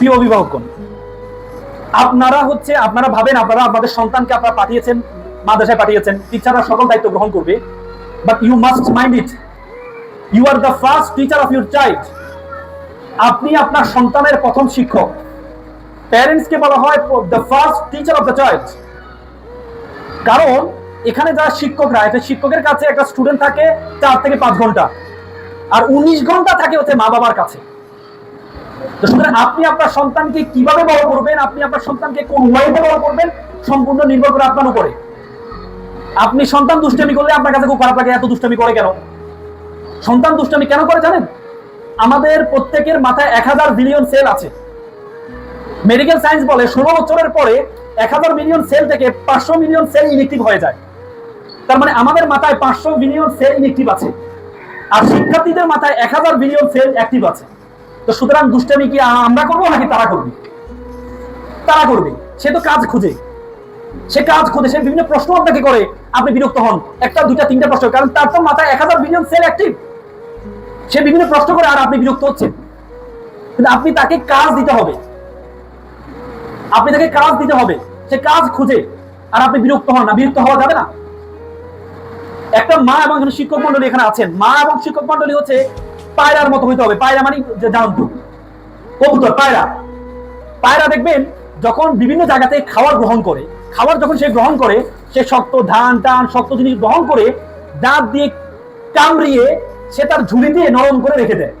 প্রিয় অভিভাবকগণ, আপনারা হচ্ছে, আপনারা ভাবেন, আপনারা আপনাদের সন্তানকে আপনারা পাঠিয়েছেন, মাদ্রাসায় পাঠিয়েছেন, টিচাররা সকল দায়িত্ব গ্রহণ করবে but you must mind it you are the first teacher of your child আপনি আপনার সন্তানের প্রথম শিক্ষক। প্যারেন্টসকে বলা হয় the first teacher of the child কারণ, এখানে যারা শিক্ষকরা একটা শিক্ষকের কাছে একটা স্টুডেন্ট থাকে চার থেকে পাঁচ ঘণ্টা। আর উনিশ ঘণ্টা থাকে হচ্ছে মা বাবার কাছে। সুতরাং আপনি আপনার সন্তানকে কীভাবে বড় করবেন, আপনি আপনার সন্তানকে কোন ওয়েতে বড় করবেন, সম্পূর্ণ নির্ভর করে আপনার উপরে। আপনি সন্তান দুষ্টামি করলে আপনার কাছে খুব খারাপ লাগে, এত দুষ্টামি করে কেন? সন্তান দুষ্টামি কেন করে জানেন? আমাদের প্রত্যেকের মাথায় এক হাজার বিলিয়ন সেল আছে। মেডিকেল সায়েন্স বলে ষোলো বছরের পরে এক হাজার মিলিয়ন সেল থেকে পাঁচশো মিলিয়ন সেল ইনেকটিভ হয়ে যায়। তার মানে আমাদের মাথায় পাঁচশো বিলিয়ন সেল ইনেকটিভ আছে। আর শিক্ষার্থীদের মাথায় এক হাজার বিলিয়ন সেল অ্যাক্টিভ আছে। তো সুতরাং দুষ্টামি কি আমরা করব নাকি তারা করবে? তারা করবে। সে তো কাজ খুঁজে। সে কাজ খুঁজে, সে বিভিন্ন প্রশ্ন আপনাকে করে, আপনি বিরক্ত হন। একটা, দুইটা, তিনটা প্রশ্ন কারণ তার তো মাথায় এক হাজার বিলিয়ন সেল অ্যাক্টিভ সে বিভিন্ন প্রশ্ন করে আর আপনি বিরক্ত হচ্ছেন। কিন্তু আপনি তাকে কাজ দিতে হবে। আপনি তাকে কাজ দিতে হবে। সে কাজ খুঁজে। আর আপনি বিরক্ত হন না। বিরক্ত হওয়া যাবে না। একটা মা এবং শিক্ষক মন্ডলী এখানে আছেন। মা এবং শিক্ষক মন্ডলী হচ্ছে পায়রার মতো হইতে হবে। পায়রা মানে যে জানান তো কবুতর, পায়রা। পায়রা দেখবেন, যখন বিভিন্ন জায়গাতে খাবার গ্রহণ করে, খাবার যখন সে গ্রহণ করে, সে শক্ত ধান, টান, শক্ত জিনিস গ্রহণ করে, দাঁত দিয়ে কামড়িয়ে সে তার ঝুলি দিয়ে নরম করে রেখে দেয়।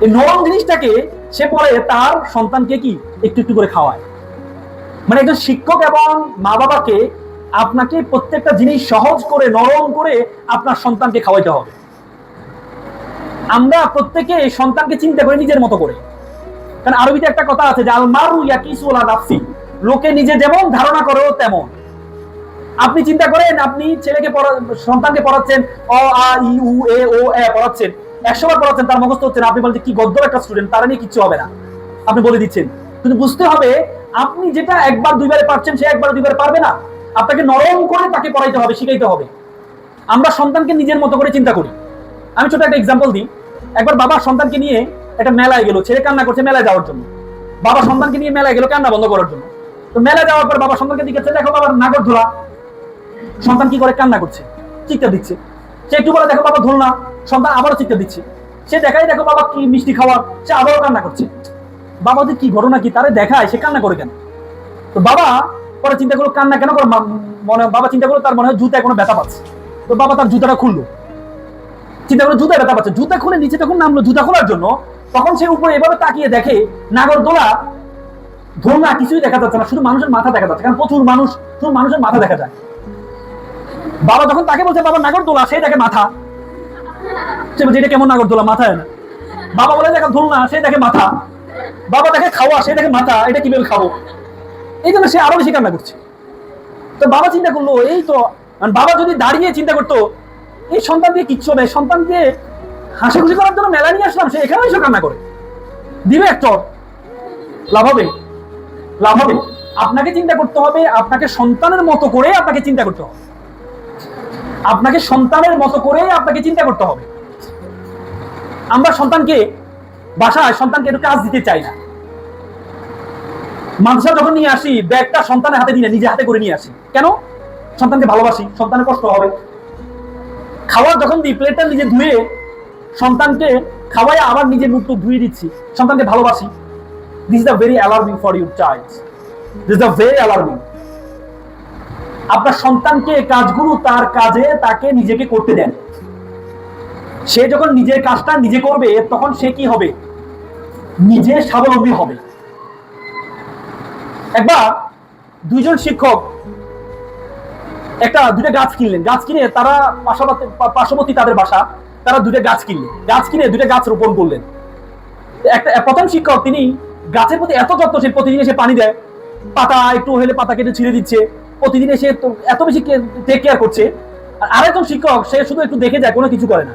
এই নরম জিনিসটাকে সে পরে তার সন্তানকে কি? একটু একটু করে খাওয়ায়। মানে একজন শিক্ষক এবং মা বাবাকে আপনাকে প্রত্যেকটা জিনিস সহজ করে, নরম করে আপনার সন্তানকে খাওয়াইতে হবে। আমরা প্রত্যেকে এই সন্তানকে চিন্তা করি নিজের মতো করে। কারণ আরবিতে একটা কথা আছে যে আল মারু ইয়াকিসুলা নাফসি। লোকে নিজে যেমন ধারণা করে তেমন। আপনি চিন্তা করেন, আপনি ছেলেকে সন্তানকে পড়াচ্ছেন, অ, আ, ই, উ, এ, ও, এ পড়াচ্ছেন, একশো বার পড়াচ্ছেন, তার মুখস্থ হচ্ছে না। আপনি বলছেন কি গদ্য একটা স্টুডেন্ট তারা নিয়ে কিচ্ছু হবে না। আপনি বলে দিচ্ছেন। কিন্তু বুঝতে হবে, আপনি যেটা একবার দুইবারে পারছেন, সে একবার দুইবারে পারবে না। আপনাকে নরম করে তাকে পড়াইতে হবে, শিখাইতে হবে। আমরা সন্তানকে নিজের মতো করে চিন্তা করি। আমি ছোট একটা এক্সাম্পল দিই। একবার বাবা সন্তানকে নিয়ে একটা মেলায় গেল, ছেলে কান্না করছে মেলায় যাওয়ার জন্য। বাবা সন্তানকে নিয়ে মেলায় গেল, কান্না বন্ধ করার জন্য। তো মেলায় যাওয়ার পর বাবা সন্তানকে দিকে দেখো বাবার নাগর ধোলা। সন্তান কি করে? কান্না করছে, চিৎকার দিচ্ছে। সে একটু বলে দেখো বাবা ধুলনা, সন্তান আবারও চিৎকার দিচ্ছে। সে দেখাই দেখো বাবা কি মিষ্টি খাওয়া, সে আবারও কান্না করছে। বাবা যে কি ঘটনা কি, তারে দেখায়, সে কান্না করে কেন? তো বাবা পরে চিন্তা করল, কান্না কেন করে? মনে বাবা চিন্তা করল, তার মনে হয় জুতায় কোনো ব্যথা পাচ্ছে। তো বাবা তার জুতাটা খুললো। চিন্তা করল জুতা ব্যথা পাচ্ছে? জুতা খুলে নিচে যখন নামলো, জুতা খোলার জন্য, তখন সে উপরে এভাবে তাকিয়ে দেখে নাগরদোলা ধোলনা কিছুই দেখা যাচ্ছে না, শুধু মানুষের মাথা দেখা যাচ্ছে, কারণ প্রচুর মানুষ শুধু মানুষের মাথা দেখা যায়। বাবা যখন তাকে বলছে, বাবা, নাগরদোলা সে দেখে মাথা। সে বলছে, এটা কেমন নাগরদোলা, মাথায় না? বাবা বলে, দেখে ধুলনা সে দেখে মাথা। বাবা দেখে খাওয়া, সে দেখে মাথা, এটা কীভাবে খাব? এই জন্য সে আরও বেশি কান্না করছে। তো বাবা চিন্তা করল, এই তো মানে বাবা যদি দাঁড়িয়ে চিন্তা করতো এই সন্তান দিয়ে কিচ্ছু হবে সন্তান দিয়ে হাসি খুশি করার জন্য মেলা নিয়ে আসলাম, সে এখানে এসে কান্না করে। দিবে এক চর। লাভ হবে। লাভ হবে। আপনাকে চিন্তা করতে হবে, আপনাকে সন্তানের মতো করে আপনাকে চিন্তা করতে হবে। আপনাকে সন্তানের মতো করে আপনাকে চিন্তা করতে হবে। আমরা সন্তানকে বাসায়, সন্তানকে একটু কাজ দিতে চাই না। মাদ্রাসা যখন নিয়ে আসি, ব্যাগটা সন্তানের হাতে দিই না নিজে হাতে করে নিয়ে আসি। কেন? সন্তানকে ভালোবাসি, সন্তানের কষ্ট হবে। খাওয়ার যখন দিই প্লেটটা নিজে ধুয়ে সন্তানকে খাওয়াই আবার নিজের মুখ ধুয়ে দিচ্ছি সন্তানকে ভালোবাসি। This the very alarming for your child this the very alarming আপনার সন্তানকে কাজগুলো তার কাজে তাকে নিজেকে করতে দেন। সে যখন নিজের কাজটা নিজে করবে, তখন সে কি হবে? নিজে স্বাবলম্বী হবে। একবার দুইজন শিক্ষক একটা দুটো গাছ কিনলেন। গাছ কিনে তারা পার্শ্ববর্তী তাদের বাসা, তারা দুটো গাছ কিনলেন। গাছ কিনে দুটো গাছ রোপণ করলেন। একটা, প্রথম শিক্ষক তিনি গাছের প্রতি এত যত্নশীল, প্রতিদিন এসে পানি দেয়। পাতা একটু হলে পাতা কেটে ছিঁড়ে দিচ্ছে। প্রতিদিন এসে এত বেশি টেক কেয়ার করছে। আর আরেকজন শিক্ষক, সে শুধু একটু দেখে যায়, কোনো কিছু করে না।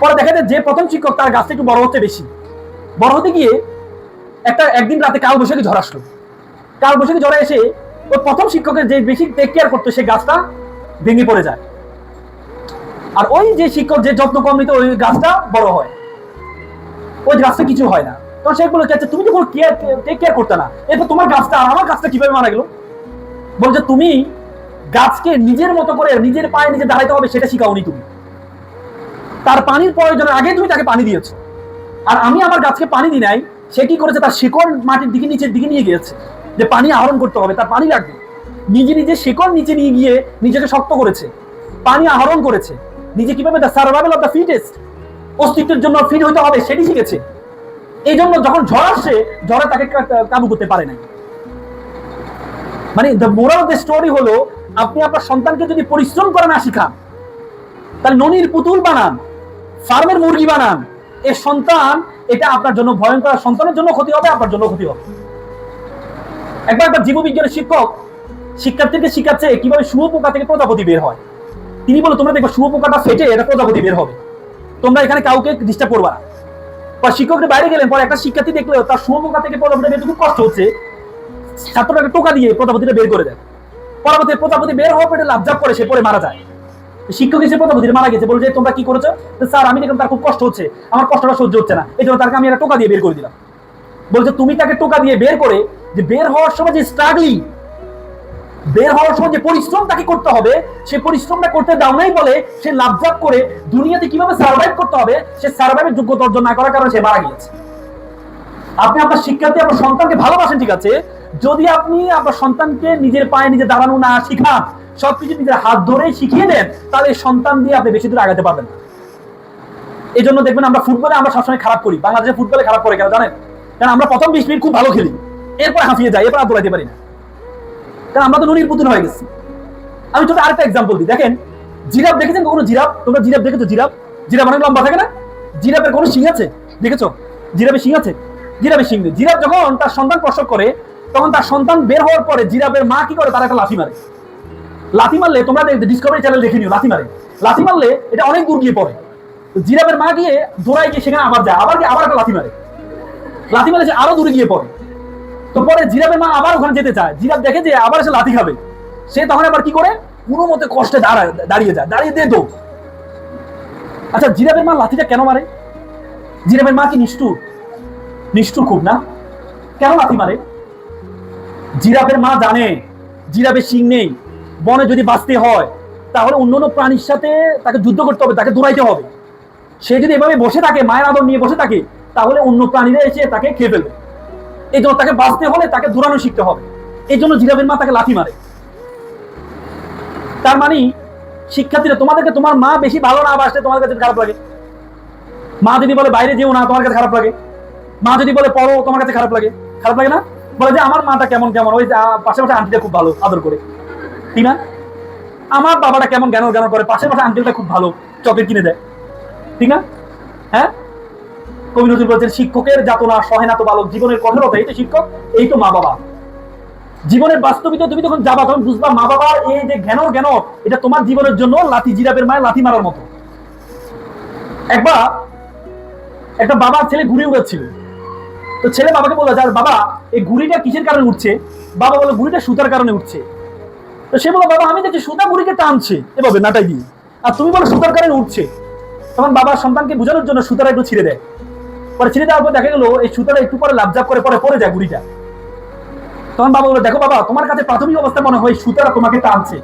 পরে দেখা যায় যে প্রথম শিক্ষক তার গাছটা একটু বড় হচ্ছে বেশি। বড় হতে গিয়ে একটা, একদিন রাতে কাল বৈশাখী ঝড় আসলো। কাল বৈশাখী ঝড়ে এসে ওই প্রথম শিক্ষকের যে বেশি টেক কেয়ার করতো সেই গাছটা ভেঙে পড়ে যায়। আর ওই যে শিক্ষক যে যত্ন কম নিত, ওই গাছটা বড় হয়। ওই গাছটা কিছু হয় না। তখন সে বলে আচ্ছা তুমি তো কোনো কেয়ার টেক কেয়ার করতে না। এরপর তোমার গাছটা আর আমার গাছটা কীভাবে মারা গেল? বলছে তুমি গাছকে নিজের মতো করে, নিজের পায়ে নিজে দাঁড়াইতে হবে, সেটা শিখাওনি তুমি। তার পানির প্রয়োজনের আগে তুমি তাকে পানি দিয়েছ। আর আমি আমার গাছকে পানি দিই নাই, সে কি করেছে? তার শিকড় মাটির দিকে, নিচের দিকে নিয়ে গিয়েছে। যে পানি আহরণ করতে হবে, তার পানি লাগবে। নিজে নিজে শিকড় নিচে নিয়ে গিয়ে নিজেকে শক্ত করেছে। পানি আহরণ করেছে। নিজে কীভাবে the survival of the fittest অস্তিত্বের জন্য ফিট হতে হবে সেটি শিখেছে। এই জন্য যখন ঝড় আসছে, ঝড়ে তাকে কাবু করতে পারে নাই। মানে দ্য মোরাল দ্য স্টোরি হলো, আপনি আপনার সন্তানকে যদি পরিশ্রম করে না শিখান, তাহলে ননির পুতুল বানান, ফার্মের মুরগি বানান এই সন্তান, এটা আপনার জন্য ভয়ঙ্কর সন্তানের জন্য ক্ষতি হবে, আপনার জন্য ক্ষতি হবে। একবার একটা জীববিজ্ঞানের শিক্ষক শিক্ষার্থীকে শিখাচ্ছে কীভাবে শুয়োপোকা থেকে প্রজাপতি বের হয়। তিনি বলে তোমরা দেখবে শুয়োপোকাটা ফেটে এটা প্রজাপতি বের হবে। তোমরা এখানে কাউকে ডিস্টার্ব করবা না। বা শিক্ষকের বাইরে গেলেন, পরে একটা শিক্ষার্থী দেখল, তার শুয়োপোকা থেকে প্রজাপতি বের খুব কষ্ট হচ্ছে। ছাত্রটাকে টোকা দিয়ে প্রজাপতিটা বের করে দেয়। পরবর্তী প্রজাপতি বের হওয়ার পরে লাভজাপ করে, সে পরে মারা যায়। শিক্ষক এসে প্রজাপতি মারা গেছে বলছে তোমরা কি করেছ? স্যার, আমি দেখলাম তার খুব কষ্ট হচ্ছে। আমার কষ্টটা সহ্য হচ্ছে না। এই জন্য তাকে আমি একটা টোকা দিয়ে বের করে দিলাম। বলছে, তুমি তাকে টোকা দিয়ে বের করে যে বের হওয়ার সময় যে স্ট্রাগলিং বের হওয়ার সময় যে পরিশ্রম তাকে করতে হবে, সে পরিশ্রমটা করতে দাও নাই বলে, সে লাভজাপ করে দুনিয়াতে কীভাবে সার্ভাইভ করতে হবে, সে সার্ভাইভের যোগ্যতা অর্জন না করার কারণে সে মারা গিয়েছে। আপনি আপনার শিক্ষার্থী, আপনার সন্তানকে ভালোবাসেন, ঠিক আছে? যদি আপনি আপনার সন্তানকে নিজের পায়ে নিজে দাঁড়ানো না শিখান, সবকিছু নিজের হাত ধরে শিখিয়ে দেন, তাহলে সন্তান দিয়ে আপনি বেশি দূর আগাতে পারবেন না। এই জন্য দেখবেন আমরা ফুটবলে আমরা সবসময় খারাপ করি। বাংলাদেশে ফুটবলে খারাপ করে কেন জানেন? কারণ আমরা প্রথম বিশ মিনিট খুব ভালো খেলি। এরপর হাঁপিয়ে যাই, এরপর আর দৌড়াইতে পারি না। কারণ আমরা তো নুনির পুতুল হয়ে গেছি। আমি ছোট আরেকটা এক্সাম্পল দিই। দেখেন, জিরাফ দেখেছেন কখনো? জিরাফ, তোমরা জিরাফ দেখেছ? জিরাফ? জিরাফ অনেক লম্বা থাকে না? জিরাফের কোনো শিং আছে? দেখেছ? জিরাফের শিং আছে? জিরাফের শিং নেই। জিরাফ যখন তার সন্তান প্রসব করে, তখন তার সন্তান বের হওয়ার পরে জিরাফের মা কি করে? তার একটা লাথি মারে। লাথি মারলে তোমরা ডিসকভারি চ্যানেল দেখে নিও, লাথি মারে। লাথি মারলে এটা অনেক দূর গিয়ে পড়ে। জিরাফের মা গিয়ে দৌড়ায় গিয়ে সেখানে আবার যায়, আবার গিয়ে আবার একটা লাথি মারে। লাথি মারে সে আরও দূরে গিয়ে পড়ে। তো পরে জিরাফের মা আবার ওখানে যেতে চায়। জিরাফ দেখে যে আবার সে লাথি খাবে। সে তখন আবার কি করে? কোনো মতে কষ্টে দাঁড়ায়, দাঁড়িয়ে যায়, দাঁড়িয়ে দিয়ে দৌড়। আচ্ছা জিরাফের মা লাথিটা কেন মারে? জিরাফের মা কি নিষ্ঠুর? নিষ্ঠুর খুব না? কেন লাথি মারে? জিরাফের মা জানে, জিরাফের শিং নেই। বনে যদি বাঁচতে হয়, তাহলে অন্য অন্য প্রাণীর সাথে তাকে যুদ্ধ করতে হবে, তাকে দৌড়াইতে হবে। সে যদি এভাবে বসে থাকে, মায়ের আদর নিয়ে বসে থাকে তাহলে অন্য প্রাণীরা এসে তাকে খেয়ে ফেলবে। এই জন্য তাকে বাঁচতে হলে তাকে দৌড়ানো শিখতে হবে। এই জন্য জিরাফের মা তাকে লাথি মারে। তার মানে শিক্ষার্থীরা, তোমাদেরকে তোমার মা বেশি ভালো না বাসলে তোমার কাছে খারাপ লাগে? মা যদি বলে, বাইরে যেও না, তোমার কাছে খারাপ লাগে? মা যদি বলে, পড়ো, তোমার কাছে খারাপ লাগে? খারাপ লাগে না? বলে যে, আমার মাটা কেমন কেমন? ওই পাশে পাশে আন্টিটা খুব ভালো, আদর করে। ঠিক না? আমার বাবাটা কেমন জ্ঞান জ্ঞান করে? পাশে পাশে আঙ্কেলটা খুব ভালো, চকলেট কিনে দেয়। ঠিক না? হ্যাঁ? কবি নজরুল বলছেন, শিক্ষকের যাতনা সহে না তো বালক। জীবনের কঠোরতা, এই তো শিক্ষক, এই তো মা বাবা। জীবনের বাস্তবিত তুমি তখন যাবা, তখন বুঝবা মা বাবার এই যে জ্ঞান জ্ঞান এটা তোমার জীবনের জন্য লাথি জিরাপের মায়ের লাথি মারার মতো। একবার একটা বাবার ছেলে ঘুরে উড়াচ্ছিল। তো ছেলে বাবাকে বলল যে বাবা, এই ঘুড়িটা কিসের কারণে উঠছে বাবা বলে ঘুড়িটা সুতার কারণে উঠছে তো সে বলো বাবা, আমি দেখছি সুতা ঘুড়িকে টানছে। এভাবে নাটাই দিয়ে। আর তুমি বলো, সুতার কারণে উঠছে তখন বাবা সন্তানকে বোঝানোর জন্য সুতারা একটু ছিঁড়ে দেয়। পরে ছিঁড়ে দেওয়ার পর দেখা গেলো, এই সুতাটা একটু পরে লাভজাপ করে পরে পড়ে যায় ঘুড়িটা তখন বাবা বলে দেখো বাবা, তোমার কাছে প্রাথমিক অবস্থা মনে হয় সুতারা তোমাকে টানছে।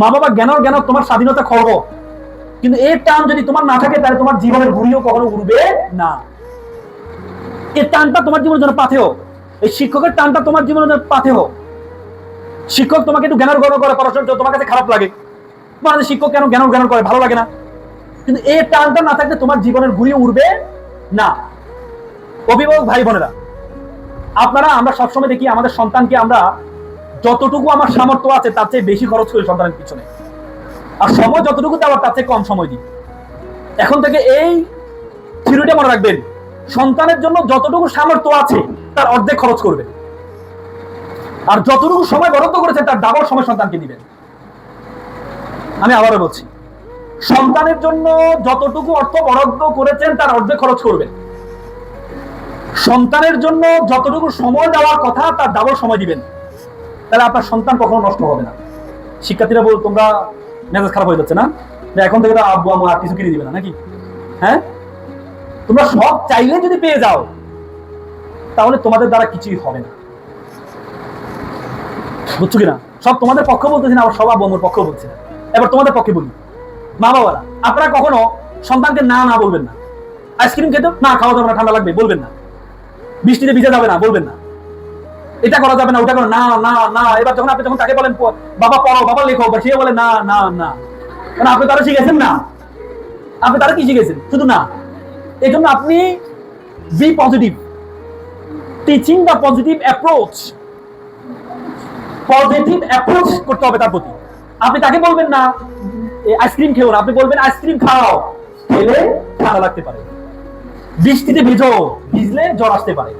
মা বাবা জ্ঞান জ্ঞান তোমার স্বাধীনতা খর্ব। কিন্তু এর টান যদি তোমার না থাকে, তাহলে তোমার জীবনের ঘুরিও কখনো উড়বে না। এর টানটা তোমার জীবনের জন্য পাথেও এই শিক্ষকের টানটা তোমার জীবনের জন্য পাথেও শিক্ষক তোমাকে একটু জ্ঞান গ্রহণ করে, পড়াশোনা তোমার কাছে খারাপ লাগে। মানে শিক্ষক কেন জ্ঞান জ্ঞান করে? ভালো লাগে না। কিন্তু এই টানটা না থাকলে তোমার জীবনের ঘুরিয়ে উঠবে না। অভিভাবক ভাই বোনেরা, আপনারা, আমরা সবসময় দেখি আমাদের সন্তানকে আমরা যতটুকু আমার সামর্থ্য আছে, তার চেয়ে বেশি খরচ করি সন্তানের পিছনে। আর সময় যতটুকু দেওয়ার তার চেয়ে কম সময় দিই। এখন থেকে এই থিওরিটা মনে রাখবেন, সন্তানের জন্য যতটুকু সামর্থ্য আছে, তার অর্ধেক খরচ করবেন। আর যতটুকু সময় বরাদ্দ করেছেন, তার ডাবল সময় সন্তানকে দিবেন। আমি আবারও বলছি সন্তানের জন্য যতটুকু অর্থ বরাদ্দ করেছেন, তার অর্ধেক খরচ করবেন। সন্তানের জন্য যতটুকু সময় দেওয়ার কথা, তার ডাবল সময় দিবেন। তাহলে আপনার সন্তান কখনো নষ্ট হবে না। শিক্ষার্থীরা বল, তোমরা মেজাজ খারাপ হয়ে যাচ্ছে না? এখন থেকে তো আব্বু আর কিছু কিনে দিবে না, নাকি? হ্যাঁ? তোমরা সব চাইলে যদি পেয়ে যাও, তাহলে তোমাদের দ্বারা কিছুই হবে না। বুঝছ কিনা? সব তোমাদের পক্ষ বলতেছি না, আবার সব আব্বু, আম্মুর পক্ষ বলছি না। এবার তোমাদের পক্ষে বলি। মা বাবারা আপনারা কখনো সন্তানকে না না বলবেন না। আইসক্রিম খেতে না খাওয়া যাবে না, ঠান্ডা লাগবে, বলবেন না। বৃষ্টিতে ভিজে যাবে না, বলবেন না। এটা করা যাবে না, ওটা করা না না না। এবার যখন আপনি যখন তাকে বলেন বাবা পড়ো বাবা লেখো বা সে বলে, না না না। কারণ আপনি তারা শিখেছেন না? আপনি তারা কি শিখেছেন? শুধু না। এই জন্য আপনি বি পজিটিভ টিচিং বা পজিটিভ অ্যাপ্রোচ পজিটিভ অ্যাপ্রোচ করতে হবে তার প্রতি। আপনি তাকে বলবেন না আইসক্রিম খেও না। আপনি বলবেন আইসক্রিম খাও। খেলে ঠান্ডা লাগতে পারে। বৃষ্টিতে ভিজো, ভিজলে জ্বর আসতে পারে।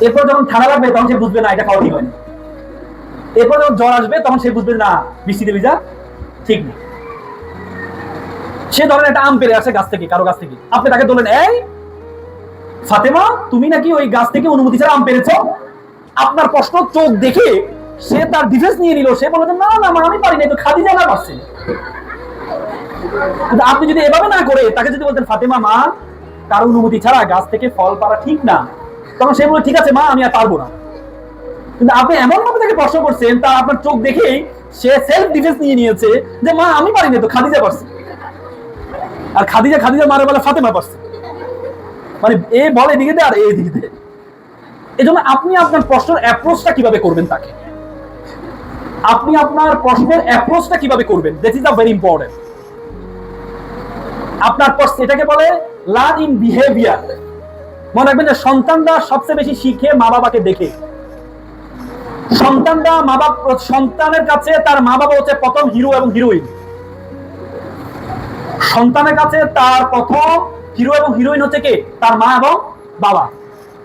এরপর যখন ঠান্ডা লাগবে, তখন সে বুঝবে, না, এটা খাওয়া ঠিক হয়নি। এরপর যখন জ্বর আসবে, তখন সে বুঝবে, না, বৃষ্টিতে ভিজা ঠিক নেই। সে ধরেন একটা আম পেরে আসে গাছ থেকে, কারও গাছ থেকে। আপনি তাকে বললেন, এই, ফাতেমা, তুমি নাকি ওই গাছ থেকে অনুমতি ছাড়া আম পেরেছ? আপনার প্রশ্ন চোখ দেখে সে তার ডিফেন্স নিয়ে নিল। সে বলে না না আমি পারি না তো খাদি জানা পারছে। কিন্তু আপনি যদি এভাবে না করে, তাকে যদি বলতেন, ফাতেমা, মা, তার অনুমতি ছাড়া গাছ থেকে ফল পারা ঠিক না। তখন সে বলে ঠিক আছে, মা, আমি আর পারব না। কিন্তু আপনি এমন ভাবে তাকে প্রশ্ন করছেন, তা আপনার চোখ দেখেই সে সেলফ ডিফেন্স নিয়ে নিয়েছে যে, মা, আমি পারি না তো, খাদিজা পারছে। আর খাদিজা খাদিজা মারে বলে ফাতেমা পারছে। মানে এ বলে এদিকে দে আর এদিকে দে। জন্য আপনি আপনার প্রশ্নের অ্যাপ্রোচটা কীভাবে করবেন তাকে? আপনি আপনার প্রশ্নের অ্যাপ্রোচটা কীভাবে করবেন? This is a very important আপনার প্রশ্ন এটাকে বলে লার্ন ইন বিহেভিয়ার মনে রাখবেন যে সন্তানরা সবচেয়ে বেশি শিখে মা বাবাকে দেখে। সন্তানরা মা বাবা সন্তানের কাছে তার মা বাবা হচ্ছে প্রথম হিরো এবং হিরোইন সন্তানের কাছে তার প্রথম হিরো এবং হিরোইন হচ্ছে কে? তার মা এবং বাবা।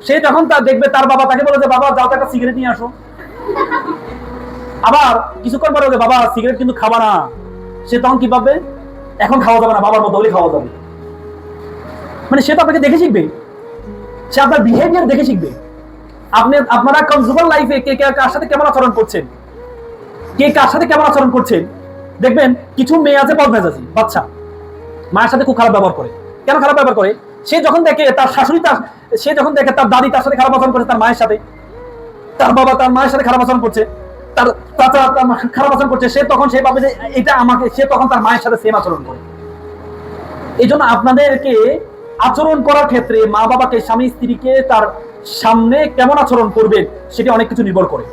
সে যখন তার দেখবে, তার বাবা তাকে বলে যে, বাবা, যাও তো একটা সিগারেট নিয়ে আসো। আবার কিছুক্ষণ পরে বলে, বাবা সিগারেট কিন্তু খাবা না। সে তখন কি ভাববে? এখন খাওয়া যাবে না বাবার মতো হলে খাওয়া যাবে। মানে সে তো আপনাকে দেখে শিখবে। সে আপনার বিহেভিয়ার দেখে শিখবে। আপনি আপনারা কনজিউমার লাইফে কে কে কার সাথে কেমন আচরণ করছেন? কে কার সাথে কেমন আচরণ করছেন? দেখবেন কিছু মেয়ে আছে বদমেজাজি বাচ্চা। মায়ের সাথে খুব খারাপ ব্যবহার করে। কেন খারাপ ব্যবহার করে? সে যখন দেখে তার শাশুড়ি তার সে যখন দেখে তার দাদি তার সাথে খারাপ আচরণ করছে তার মায়ের সাথে তার বাবা তার মায়ের সাথে খারাপ আচরণ করছে তার চাচা খারাপ আচরণ করছে, সে তখন সে ভাবে যে এটা আমাকে, সে তখন তার মায়ের সাথে সেম আচরণ করে। এই জন্য আপনাদেরকে আচরণ করার ক্ষেত্রে মা বাবাকে, স্বামী স্ত্রীকে তার সামনে কেমন আচরণ করবেন সেটা অনেক কিছু নির্ভর করে।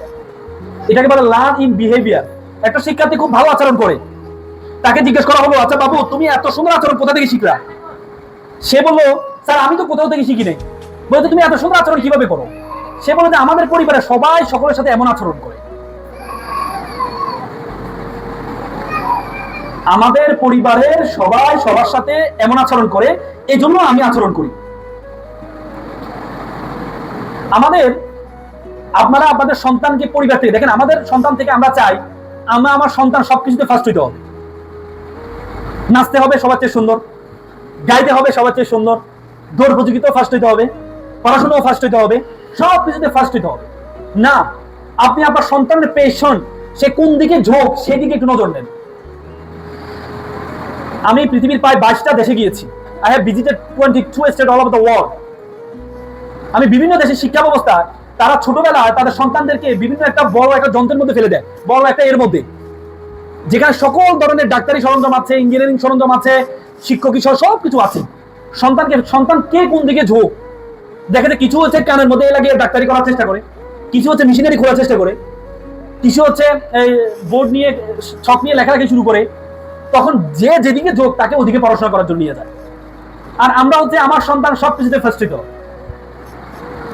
এটাকে বলে লার্ন ইন বিহেভিয়ার একটা শিক্ষার্থী খুব ভালো আচরণ করে। তাকে জিজ্ঞেস করা হলো আচ্ছা বাবু, তুমি এত সুন্দর আচরণ কোথা থেকে শিখলা? সে বলল, স্যার, আমি তো কোথাও থেকে শিখি নাই বলতে তুমি এত সুন্দর আচরণ কীভাবে করো? সে বলে যে, আমাদের পরিবারে সবাই সকলের সাথে এমন আচরণ করে। আমাদের পরিবারের সবাই সবার সাথে এমন আচরণ করে এই জন্য আমি আচরণ করি। আমাদের, আপনারা আপনাদের সন্তানকে পরিবার থেকে, দেখেন আমাদের সন্তান থেকে আমরা চাই, আমরা আমার সন্তান সবকিছুতে ফার্স্ট হইতে হবে। নাচতে হবে সবার চেয়ে সুন্দর, গাইতে হবে সবার চেয়ে সুন্দর, দৌড় প্রতিযোগিতাও ফার্স্ট হইতে হবে, পড়াশোনাও ফার্স্ট হইতে হবে সব কিছুতে ফার্স্ট হইতে হবে। না, আপনি আপনার সন্তানের পেশন সে কোন দিকে ঝোঁক, সেদিকে একটু নজর দেন। আমি পৃথিবীর প্রায় বাইশটা দেশে গিয়েছি। I have visited twenty two state all over the world আমি বিভিন্ন দেশের শিক্ষা ব্যবস্থা, তারা ছোটবেলায় তাদের সন্তানদেরকে বিভিন্ন একটা বড় একটা যন্ত্রের মধ্যে ফেলে দেয়, বড় একটা এর মধ্যে। যেখানে সকল ধরনের ডাক্তারি সরঞ্জাম আছে ইঞ্জিনিয়ারিং সরঞ্জাম আছে, শিক্ষক সহ সব কিছু আছে। সন্তানকে, সন্তান কে কোন দিকে ঝোঁক? দেখে যে কিছু হচ্ছে কানের মধ্যে লাগিয়ে ডাক্তারি করার চেষ্টা করে, কিছু হচ্ছে মেশিনারি খোলার চেষ্টা করে, কিছু হচ্ছে এই বোর্ড নিয়ে ছক নিয়ে লেখালেখি শুরু করে তখন যে যেদিকে যোগ, তাকে ওদিকে পড়াশোনা করার জন্য নিয়ে যায়। আর আমরা হচ্ছে আমার সন্তান সব কিছুতে ফার্স্ট হইতে হবে।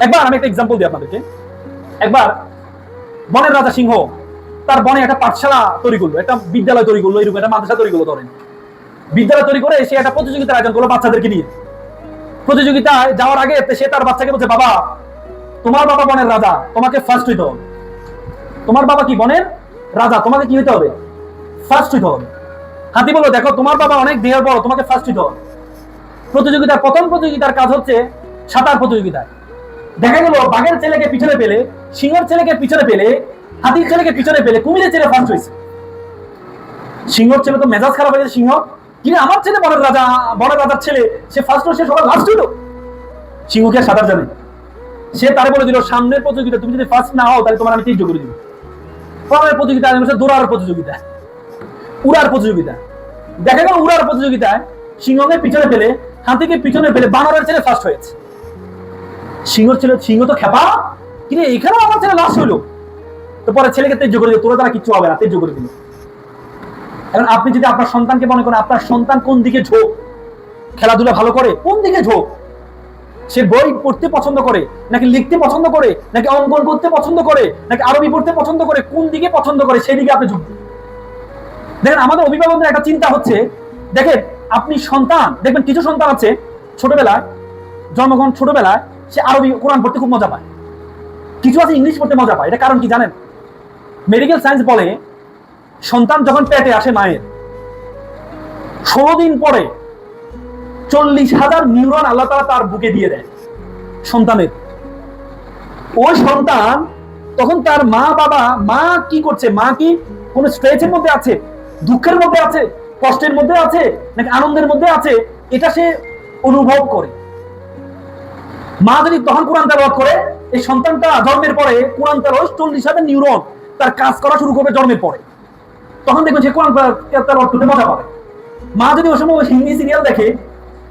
একবার আমি একটা এক্সাম্পল দিই আপনাদেরকে। একবার বনের রাজা সিংহ, তার বনে একটা পাঠশালা তৈরি করল, একটা বিদ্যালয় তৈরি করল, এরকম একটা মাদ্রাসা তৈরি করল ধরেন। বিদ্যালয় তৈরি করে সে একটা প্রতিযোগিতার আয়োজন করল বাচ্চাদেরকে নিয়ে। প্রতিযোগিতায় যাওয়ার আগে সে তার বাচ্চাকে বলছে, বাবা, তোমার বাবা বনের রাজা, তোমাকে ফার্স্ট হইতে হবে। তোমার বাবা কি বনের রাজা, তোমাকে কি হইতে হবে? ফার্স্ট হইতে হবে। হাতি বলো, দেখো, তোমার বাবা অনেক দেহের বড়, তোমাকে ফার্স্ট হবে। প্রতিযোগিতার প্রথম প্রতিযোগিতার কাজ হচ্ছে সাঁতার প্রতিযোগিতায় দেখা গেল, বাঘের ছেলেকে পিছনে পেলে সিংহের ছেলেকে পিছনে পেলে হাতির ছেলেকে পিছনে পেলে কুমিরের ছেলে ফার্স্ট হয়েছে সিংহর ছেলে তো মেজাজ খারাপ হয়েছে সিংহ। কিন্তু আমার ছেলে বড় রাজা, বড় রাজার ছেলে, সে ফার্স্ট সে সবার লাস্ট হইল? সিংহকে সাঁতার জানে। সে তারে বলে দিল, সামনের প্রতিযোগিতা তুমি যদি ফার্স্ট না হও, তাহলে তোমার আমি তীর্য করে দিব। পরের প্রতিযোগিতা দৌড়ার প্রতিযোগিতা। উড়ার প্রতিযোগিতা। দেখা গেল উড়ার প্রতিযোগিতায় সিংহকে পিছনে ফেলে, হাতিকে পিছনে ফেলে বানরের ছেলে ফার্স্ট হয়েছে। সিংহ ছিল, সিংহ তো খেপা। কিন্তু এখানেও আমার ছেলে লাস্ট হইল তো পরে ছেলেকে তেজ্য করে দিল, তোরা তারা কিচ্ছু হবে না তেজ্য করে দিল। এখন আপনি যদি আপনার সন্তানকে মনে করেন, আপনার সন্তান কোন দিকে ঝোঁক? খেলাধুলা ভালো করে? কোন দিকে ঝোঁক? সে বই পড়তে পছন্দ করে, নাকি লিখতে পছন্দ করে, নাকি অঙ্কন করতে পছন্দ করে, নাকি আরবি পড়তে পছন্দ করে, কোন দিকে পছন্দ করে সেই দিকে আপনি ঝুঁক দেখেন আমাদের অভিভাবকদের একটা চিন্তা হচ্ছে, দেখেন, আপনি সন্তান, দেখবেন কিছু সন্তান আছে, ছোটবেলায়, জন্মগ্রহণ ছোটবেলায়, সে আরবি কোরআন পড়তে খুব মজা পায়। কিছু আছে ইংলিশ পড়তে মজা পায়, এটা কারণ কি জানেন? মেডিকেল সায়েন্স বলে, সন্তান যখন পেটে আসে মায়ের ষোলো দিন পরে চল্লিশ হাজার নিউরন আল্লাহ তালা তার বুকে দিয়ে দেয়, সন্তানের। ওই সন্তান, তখন তার মা বাবা মা কি করছে? মা কি কোন স্ট্রেচের মধ্যে আছে? দুঃখের মধ্যে আছে, কষ্টের মধ্যে আছে, নাকি আনন্দের মধ্যে আছে, এটা সে অনুভব করে। মা যদি তখন কোরআন তেলাওয়াত করে, এই সন্তানটা জন্মের পরে কোরআন তেলাওয়াত চল্লিশ হাজার নিউরন তার কাজ করা শুরু করবে জন্মের পরে। তখন দেখবেন সে কোরআন তেলাওয়াত করতে মজা পাবে। মা যদি ওই সময় হিন্দি সিরিয়াল দেখে,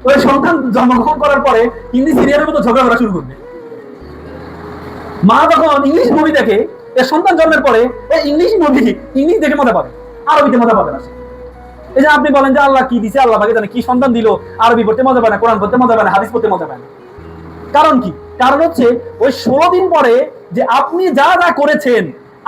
ওই সন্তান জন্মগ্রহণ করার পরে হিন্দি সিরিয়ালের মতো ঝগড়া করা শুরু করবে। মা যখন ইংলিশ মুভি দেখে এর সন্তান জন্মের পরে ইংলিশ মুভি ইংলিশ দেখে মজা পাবে। আরবিতে মজা পাবে না এই যে আপনি বলেন যে আল্লাহ কি দিছে, আল্লাহ ভাগে জানে, কি সন্তান দিল, আরবি পড়তে মজা পায় না, কোরআন পড়তে মজা পায় না, হাদিস পড়তে মজা পায় না। কারণ কি? কারণ হচ্ছে ওই ষোলো দিন পরে যে আপনি যা যা করেছেন,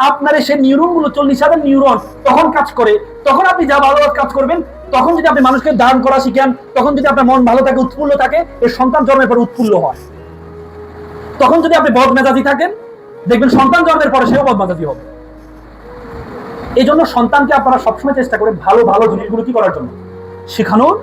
আপনার সে নিউরনগুলো চল্লিশ হাজার নিউরন তখন কাজ করে, তখন আপনি যা ভালো কাজ করবেন, তখন যদি আপনি মানুষকে দান করা শিখেন, তখন যদি আপনার মন ভালো থাকে, উৎফুল্ল থাকে এই সন্তান জন্মের পরে উৎফুল্ল হয়। তখন যদি আপনি বদ মেজাজি থাকেন, দেখবেন সন্তান জন্মের পরে সেও বদ মেজাজি হবে। এই জন্য সন্তানকে আপনারা সবসময় চেষ্টা করে ভালো ভালো জিনিসগুলো কি করার জন্য? শেখানোর